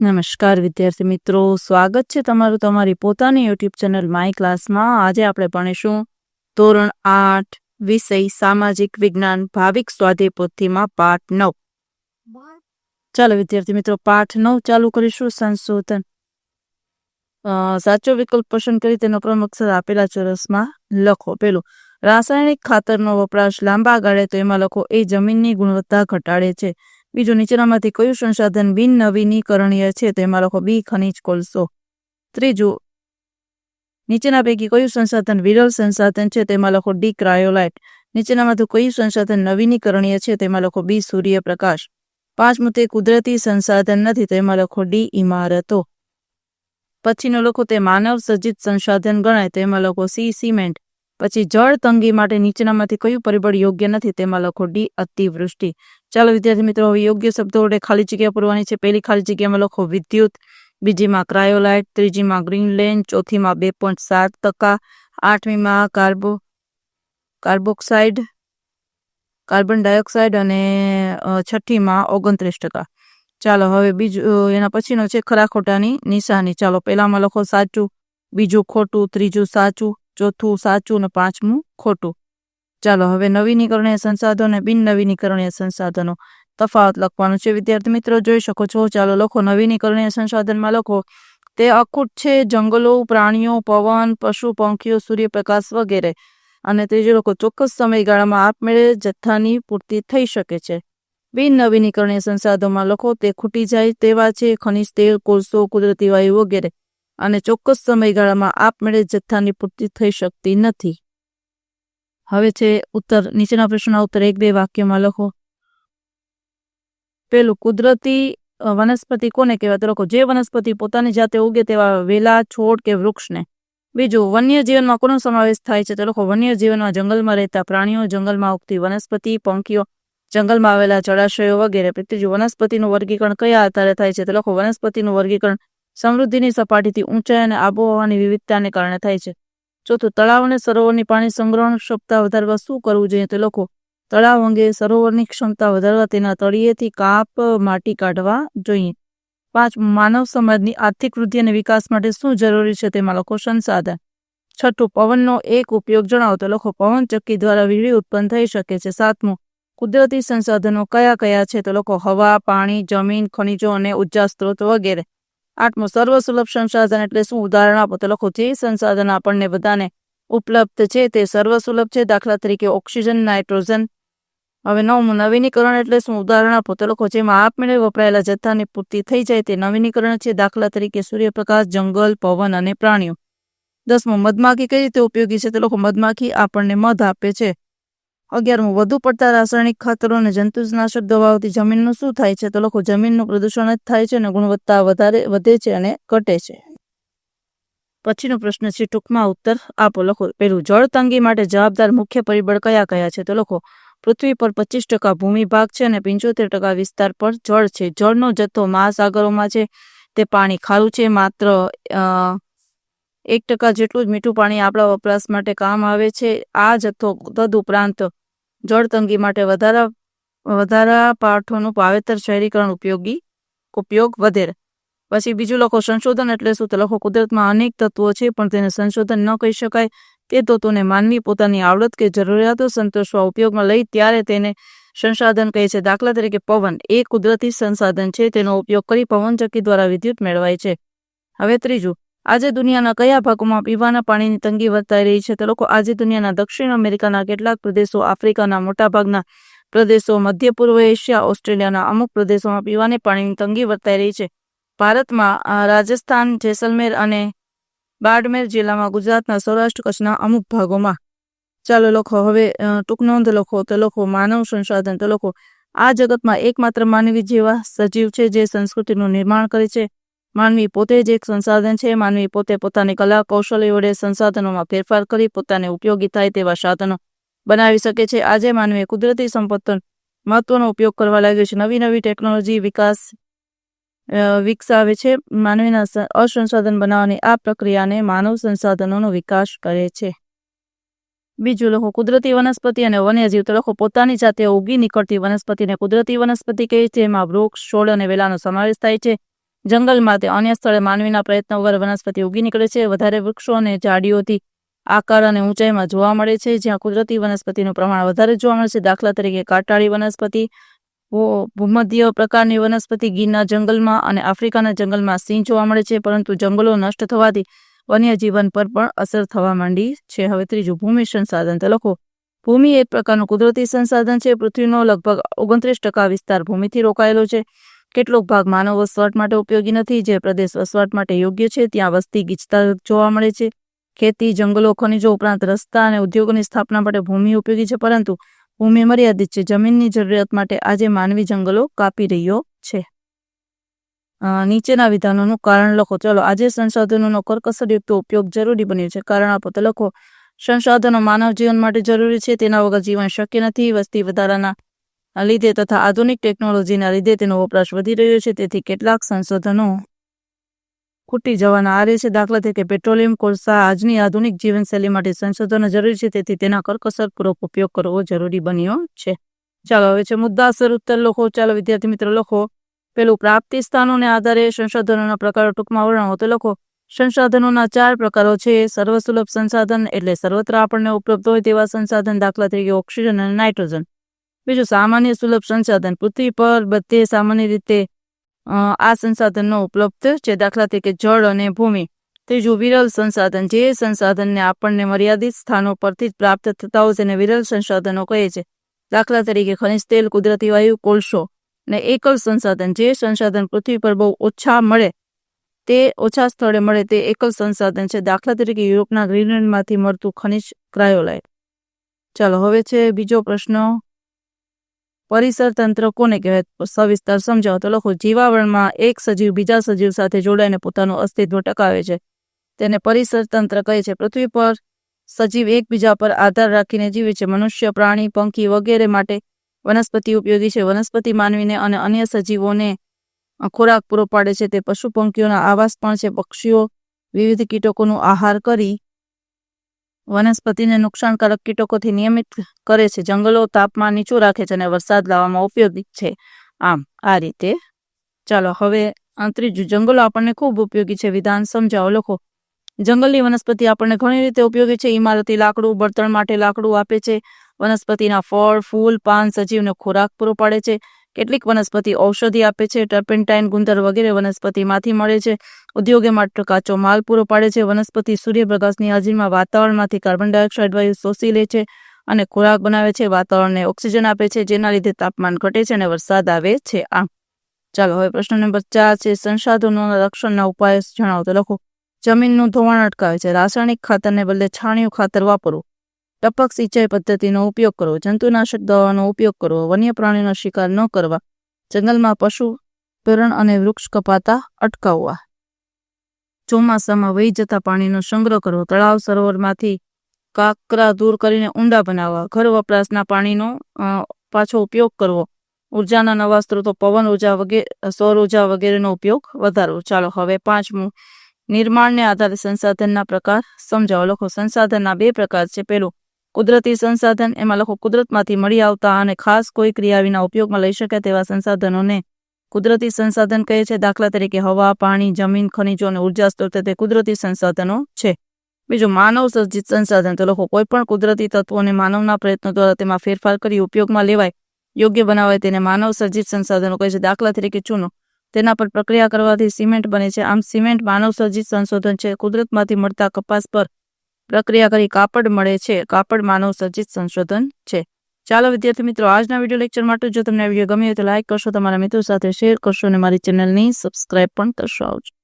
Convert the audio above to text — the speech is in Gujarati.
નમસ્કાર, વિદ્યાર્થી મિત્રો. સ્વાગત છે તમારું તમારી પોતાની યુટ્યુબ ચેનલ માય ક્લાસમાં આજે આપણે ભણીશું ધોરણ આઠ, વિષય સામાજિક વિજ્ઞાન, ભાવિક સ્વાધ્યાય પોથીમાં પાઠ નવ. ચાલો વિદ્યાર્થી મિત્રો, પાઠ નવ ચાલુ કરીશું. સંશોધન. સાચો વિકલ્પ પસંદ કરી તેનો પ્રમુખ સર આપેલા ચોરસમાં લખો. પેલું, રાસાયણિક ખાતરનો વપરાશ લાંબા ગાળે તો એમાં લખો, એ જમીનની ગુણવત્તા ઘટાડે છે. બીજું નીચેનામાંથી કયું સંસાધન બિન નવીનીકરણીય છે તેમાં લખો બી ખનિજ કોલસો. ત્રીજું, નીચેના પૈકી કયું સંસાધન વિરલ સંસાધન છે તેમાં લખો ડી ક્રાયોલાઇટ. નીચેનામાંથી કયું સંસાધન નવીનીકરણીય છે તેમાં લખો બી સૂર્યપ્રકાશ. પાંચમું તે કુદરતી સંસાધન નથી તેમાં લખો ડી ઇમારતો. પછીનો લખો તે માનવ સર્જિત સંસાધન ગણાય તેમાં લખો સી સિમેન્ટ. પછી જળ તંગી માટે નીચેનામાંથી કયું પરિબળ યોગ્ય નથી તેમાં લખો ડી, અતિવૃષ્ટિ. ચાલો વિદ્યાર્થી મિત્રો, હવે યોગ્ય શબ્દો વડે ખાલી જગ્યા પૂરવાની છે. પહેલી ખાલી જગ્યામાં લખો વિદ્યુત, બીજીમાં ક્રાયોલાઇટ, ત્રીજીમાં ગ્રીનલેન્ડ ચોથીમાં બે પોઈન્ટ સાત ટકા, આઠમીમાં કાર્બો, કાર્બોક્સાઇડ, કાર્બન ડાયોક્સાઇડ અને છઠ્ઠીમાં ઓગણત્રીસ ટકા. ચાલો હવે બીજું એના પછીનો છે ખરા ખોટાની નિશાની. ચાલો પહેલામાં લખો સાચું, બીજું ખોટું, ત્રીજું સાચું ચોથું, સાચું અને પાંચમું ખોટું. ચાલો, હવે નવીનીકરણીય સંસાધનો બિન નવીનીકરણીય સંસાધનો તફાવત લખવાનું છે. વિદ્યાર્થી મિત્રો, જોઈ શકો છો. ચાલો, લખો. નવીનીકરણીય સંસાધનમાં લખો. તે અખૂટ છે. જંગલો, પ્રાણીઓ, પવન, પશુ, પંખીઓ, સૂર્યપ્રકાશ વગેરે. અને ત્રીજો લોકો ચોક્કસ સમયગાળામાં આપમેળે જથ્થાની પૂર્તિ થઈ શકે છે. બિન નવીનીકરણીય સંસાધનોમાં લખો. તે ખૂટી જાય તેવા છે. ખનિજ તેલ, કોલસો, કુદરતી વાયુ વગેરે. અને ચોક્કસ સમયગાળામાં આપમેળે જથ્થાની પૂર્તિ થઈ શકતી નથી. હવે છે ઉત્તર, નીચેના પ્રશ્નના ઉત્તર એક બે વાક્યમાં લખો. પેલું, કુદરતી વનસ્પતિ કોને કહેવાય? તો લખો, જે વનસ્પતિ પોતાની જાતે ઉગે તેવા વેલા, છોડ કે વૃક્ષને. બીજું વન્ય જીવનમાં કોનો સમાવેશ થાય છે? તો લખો વન્ય જીવનમાં જંગલમાં રહેતા પ્રાણીઓ, જંગલમાં ઉગતી વનસ્પતિ, પંખીઓ, જંગલમાં આવેલા જળાશયો વગેરે. ત્રીજું, વનસ્પતિનું વર્ગીકરણ કયા આધારે થાય છે? તો લખો, વનસ્પતિનું વર્ગીકરણ સમૃદ્ધિની સપાટીથી ઊંચાઈ અને આબોહવાની વિવિધતાને કારણે થાય છે. ચોથું, તળાવ અને સરોવરની પાણી સંગ્રહણ ક્ષમતા વધારવા શું કરવું જોઈએ તો લોકો તળાવ અંગે સરોવરની ક્ષમતા વધારવા તેના તળિયેથી કાપ, માટી કાઢવા જોઈએ. પાંચ, માનવ સમાજની આર્થિક વૃદ્ધિ અને વિકાસ માટે શું જરૂરી છે તેમાં લખો સંસાધન. છઠ્ઠું, પવનનો એક ઉપયોગ જણાવો તો પવન ચક્કી દ્વારા વીજળી ઉત્પન્ન થઈ શકે છે. સાતમું, કુદરતી સંસાધનો કયા કયા છે તો લખો. હવા, પાણી, જમીન, ખનિજો અને ઊર્જા સ્ત્રોત વગેરે. આઠમું સર્વસુલભ સંસાધન એટલે શું? ઉદાહરણ આપો તો લખો. જે સંસાધન આપણને બધાને ઉપલબ્ધ છે તે સર્વસુલભ છે. દાખલા તરીકે ઓક્સિજન, નાઇટ્રોજન. હવે નવમું નવીનીકરણ એટલે શું? ઉદાહરણ આપો તો લખો. જેમાં આપમેળે વપરાયેલા જથ્થાની પૂર્તિ થઈ જાય તે નવીનીકરણ છે. દાખલા તરીકે સૂર્યપ્રકાશ, જંગલ, પવન અને પ્રાણીઓ. દસમું, મધમાખી કઈ રીતે ઉપયોગી છે તો લોકો મધમાખી આપણને મધ આપે છે. અગિયારમું, વધુ પડતા રાસાયણિક ખાતરો અને જંતુનાશક દવાઓથી જમીનનું શું થાય છે? તો લોકો જમીનનું પ્રદૂષણ જ થાય છે અને ગુણવત્તા વધારે, વધે છે અને ઘટે છે. પછીનો પ્રશ્ન છે, ટૂંકમાં ઉત્તર આપો. લખો, પેલું, જળ તંગી માટે જવાબદાર મુખ્ય પરિબળ કયા કયા છે? તો લખો, પૃથ્વી પર પચીસ ટકા ભૂમિ ભાગ છે અને પંચોતેર ટકા વિસ્તાર પર જળ છે. જળનો જથ્થો મહાસાગરોમાં છે. તે પાણી ખારું છે. માત્ર એક ટકા જેટલું જ મીઠું પાણી આપણા વપરાશ માટે કામ આવે છે. આ જથ્થો તદુપરાંત જળ તંગી માટે વધારા વધારા પાઠોનું વાવેતર શહેરીકરણ ઉપયોગી, ઉપયોગ વધેરે પછી બીજું લખો, સંશોધન એટલે શું? તો લખો, કુદરતમાં અનેક તત્વો છે, પણ તેને સંશોધન ન કહી શકાય. તે તત્વોને માનવી પોતાની આવડત કે જરૂરિયાતો સંતોષવા ઉપયોગમાં લઈ ત્યારે તેને સંસાધન કહે છે. દાખલા તરીકે, પવન. એ કુદરતી સંસાધન છે, તેનો ઉપયોગ કરી પવનચક્કી દ્વારા વિદ્યુત મેળવાય છે. હવે ત્રીજું આજે દુનિયાના કયા ભાગોમાં પીવાના પાણીની તંગી વર્તાઈ રહી છે તો લોકો આજે દુનિયાના દક્ષિણ અમેરિકાના કેટલાક પ્રદેશો, આફ્રિકાના મોટાભાગના પ્રદેશો, મધ્ય પૂર્વ એશિયા, ઓસ્ટ્રેલિયાના અમુક પ્રદેશોમાં પીવાને પાણીની તંગી વર્તાઈ રહી છે. ભારતમાં રાજસ્થાન, જેસલમેર અને બાડમેર જિલ્લામાં, ગુજરાતના સૌરાષ્ટ્ર કચ્છના અમુક ભાગોમાં. ચાલો લખો, હવે ટૂંક નોંધ લખો, તો લખો, માનવ સંસાધન, તો લખો. આ જગતમાં એકમાત્ર માનવી જેવા સજીવ છે જે સંસ્કૃતિનું નિર્માણ કરે છે. માનવી પોતે જ એક સંસાધન છે. માનવી પોતે પોતાની કલા કૌશલ્ય વડે સંસાધનોમાં ફેરફાર કરી પોતાને ઉપયોગી થાય તેવા સાધનો બનાવી શકે છે. આજે માનવી કુદરતી સંપત્તિનો મહત્વનો ઉપયોગ કરવા લાગ્યો છે. નવી નવી ટેકનોલોજી વિકાસ વિકસાવે છે. માનવીના અસંસાધન બનાવવાની આ પ્રક્રિયાને માનવ સંસાધનોનો વિકાસ કરે છે. બીજું લખો, કુદરતી વનસ્પતિ અને વન્યજીવ તો લખો પોતાની જાતે ઉગી નીકળતી વનસ્પતિને કુદરતી વનસ્પતિ કહે છે. એમાં વૃક્ષ, છોડ અને વેલાનો સમાવેશ થાય છે. જંગલમાં તે અન્ય સ્થળે માનવીના પ્રયત્ન વગર વનસ્પતિ ઉગી નીકળે છે. વધારે વૃક્ષો અને ઝાડીઓથી આકાર અને ઊંચાઈમાં જોવા મળે છે, જ્યાં કુદરતી વનસ્પતિનું પ્રમાણ વધારે જોવા મળે છે. દાખલા તરીકે કાંટાળી વનસ્પતિ ભૂમધ્ય પ્રકારની વનસ્પતિ ગીરના જંગલમાં અને આફ્રિકાના જંગલમાં સિંહ જોવા મળે છે, પરંતુ જંગલો નષ્ટ થવાથી વન્યજીવન પર પણ અસર થવા માંડી છે. હવે ત્રીજું, ભૂમિ સંસાધન. તો લખો, ભૂમિ એક પ્રકારનું કુદરતી સંસાધન છે. પૃથ્વીનો લગભગ ઓગણત્રીસ ટકા વિસ્તાર ભૂમિથી રોકાયેલો છે. કેટલોક ભાગ માનવ વસવાટ માટે ઉપયોગી નથી, જે પ્રદેશ વસવાટ માટે યોગ્ય છે, ત્યાં વસ્તી ગીચતા જોવા મળે છે. ખેતી, જંગલો, ખનિજો ઉપરાંત રસ્તા અને ઉદ્યોગોની સ્થાપના માટે ભૂમિ ઉપયોગી છે, પરંતુ ભૂમિ મર્યાદિત છે. જમીનની જરૂરિયાત માટે આજે માનવી જંગલો કાપી રહ્યો છે. નીચેના વિધાનોનું કારણ લખો. ચલો, આજે સંસાધનોનો કરકસરયુક્ત ઉપયોગ જરૂરી બન્યો છે. કારણ આપો તો લખો. સંસાધનો માનવ જીવન માટે જરૂરી છે. તેના વગર જીવન શક્ય નથી. વસ્તી વધારાના લીધે તથા આધુનિક ટેકનોલોજીના લીધે તેનો વપરાશ વધી રહ્યો છે. તેથી કેટલાક સંશોધનો ખૂટી જવાના આરે છે દાખલા તરીકે પેટ્રોલિયમ કોલસા આજની આધુનિક જીવનશૈલી માટે સંશોધનો જરૂરી છે. તેથી તેના કરકસરપૂર્વક ઉપયોગ કરવો જરૂરી બન્યો છે. ચાલો હવે છે મુદ્દાસર ઉત્તર લખો. ચાલો વિદ્યાર્થી મિત્રો લખો. પેલું, પ્રાપ્તિ સ્થાનોને આધારે સંશોધનોના પ્રકારો ટૂંકમાં વર્ણવો. તો લખો સંસાધનોના ચાર પ્રકારો છે. સર્વસુલભ સંસાધન એટલે સર્વત્ર આપણને ઉપલબ્ધ હોય તેવા સંસાધન દાખલા તરીકે ઓક્સિજન અને નાઇટ્રોજન. બીજું સામાન્ય સુલભ સંસાધન, પૃથ્વી પર બધે સામાન્ય રીતે આ સંસાધનનો ઉપલબ્ધ છે. દાખલા તરીકે જળ અને ભૂમિ. ત્રીજું, વિરલ સંસાધન. જે સંસાધનને આપણને મર્યાદિત સ્થાનો પરથી જ પ્રાપ્ત થતા હોય તેને વિરલ સંસાધનો કહે છે. દાખલા તરીકે ખનિજ તેલ, કુદરતી વાયુ, કોલસો ને એકલ સંસાધન. જે સંસાધન પૃથ્વી પર બહુ ઓછા મળે, તે ઓછા સ્થળે મળે, તે એકલ સંસાધન છે. દાખલા તરીકે યુરોપના ગ્રીનલેન્ડમાંથી મળતું ખનિજ ક્રાયોલાઇટ. ચાલો, હવે છે બીજો પ્રશ્ન. પરિસર તંત્ર કોને કહેવાય? સવિસ્તાર સમજાવો. તો લખો, જીવાવરણમાં એક સજીવ બીજા સજીવ સાથે જોડાઈને પોતાનું અસ્તિત્વ ટકાવે છે. તેને પરિસર તંત્ર કહે છે. પૃથ્વી પર સજીવ એકબીજા પર આધાર રાખીને જીવે છે. મનુષ્ય, પ્રાણી, પંખી વગેરે માટે વનસ્પતિ ઉપયોગી છે. વનસ્પતિ માનવીને અને અન્ય સજીવોને ખોરાક પૂરો પાડે છે. તે પશુ પંખીઓના આવાસ પણ છે. પક્ષીઓ વિવિધ કીટકોનો આહાર કરી વનસ્પતિને નુકસાનકારક કીટકોથી નિયમિત કરે છે. જંગલો તાપમાન નીચું રાખે છે અને વરસાદ લાવવામાં ઉપયોગી છે. આમ, આ રીતે. ચાલો, હવે ત્રીજું જંગલો આપણને ખૂબ ઉપયોગી છે. વિધાન સમજાવો, લખો. જંગલની વનસ્પતિ આપણને ઘણી રીતે ઉપયોગી છે. ઇમારતી લાકડું, બળતણ માટે લાકડું આપે છે. વનસ્પતિના ફળ, ફૂલ, પાન સજીવને ખોરાક પૂરો પાડે છે. કેટલીક વનસ્પતિ ઔષધિ આપે છે, ટર્પેન્ટાઇન, ગુંદર વગેરે વનસ્પતિમાંથી મળે છે. ઉદ્યોગે માટે કાચો માલ પૂરો પાડે છે. વનસ્પતિ સૂર્યપ્રકાશની હાજરીમાં વાતાવરણમાંથી કાર્બન ડાયોક્સાઇડ વાયુ શોષી લે છે અને ખોરાક બનાવે છે. વાતાવરણને ઓક્સિજન આપે છે, જેના લીધે તાપમાન ઘટે છે અને વરસાદ આવે છે. આમ, ચાલો હવે પ્રશ્ન નંબર ચાર છે. સંસાધનોના રક્ષણના ઉપાય જણાવો તો લખો. જમીનનું ધોવાણ અટકાવે છે. રાસાયણિક ખાતરને બદલે છાણિયું ખાતર વાપરવું ટપક સિંચાઈ પદ્ધતિનો ઉપયોગ કરવો, જંતુનાશક દવાનો ઉપયોગ કરવો વન્ય પ્રાણીનો શિકાર ન કરવા, જંગલમાં પશુ પેરણ અને વૃક્ષ કપાતા અટકાવવા. ચોમાસામાં વહી જતા પાણીનો સંગ્રહ કરવો, તળાવ સરોવરમાંથી કાકરા દૂર કરીને ઊંડા બનાવવા, ઘર વપરાશના પાણીનો પાછો ઉપયોગ કરવો. ઉર્જાના નવા સ્ત્રોતો, પવન ઊર્જા વગેરે સૌર ઊર્જા વગેરેનો ઉપયોગ વધારવો. ચાલો, હવે પાંચમું. નિર્માણને આધારે સંસાધનના પ્રકાર સમજાવો. લખો, સંસાધનના બે પ્રકાર છે. પેલું કુદરતી સંસાધન એમાં લખો કુદરતમાંથી મળી આવતા અને ખાસ કોઈ ક્રિયા વિના ઉપયોગમાં લઈ શકાય તેવા સંસાધનોને કુદરતી સંસાધન કહે છે. દાખલા તરીકે હવા, પાણી, જમીન, ખનિજો અને ઊર્જા સ્ત્રોત તે કુદરતી સંસાધનો છે. બીજું, માનવ સર્જિત સંસાધન. તો લખો કોઈ પણ કુદરતી તત્વોને માનવના પ્રયત્નો દ્વારા તેમાં ફેરફાર કરી ઉપયોગમાં લેવાય, યોગ્ય બનાવાય તેને માનવ સર્જિત સંસાધનો કહે છે. દાખલા તરીકે ચૂનો. તેના પર પ્રક્રિયા કરવાથી સિમેન્ટ બને છે. આમ સિમેન્ટ માનવ સર્જિત સંશોધન છે. કુદરતમાંથી મળતા કપાસ પર પ્રક્રિયા કરી કાપડ મળે છે. કાપડ માનવ સર્જિત સંશોધન છે. ચાલો વિદ્યાર્થી મિત્રો, આજના વીડિયો લેક્ચર માટે જો તમને આ વીડિયો ગમ્યો હોય તો લાઇક કરશો, તમારા મિત્રો સાથે શેર કરશો અને મારી ચેનલની સબસ્ક્રાઇબ પણ કરશો. આવજો.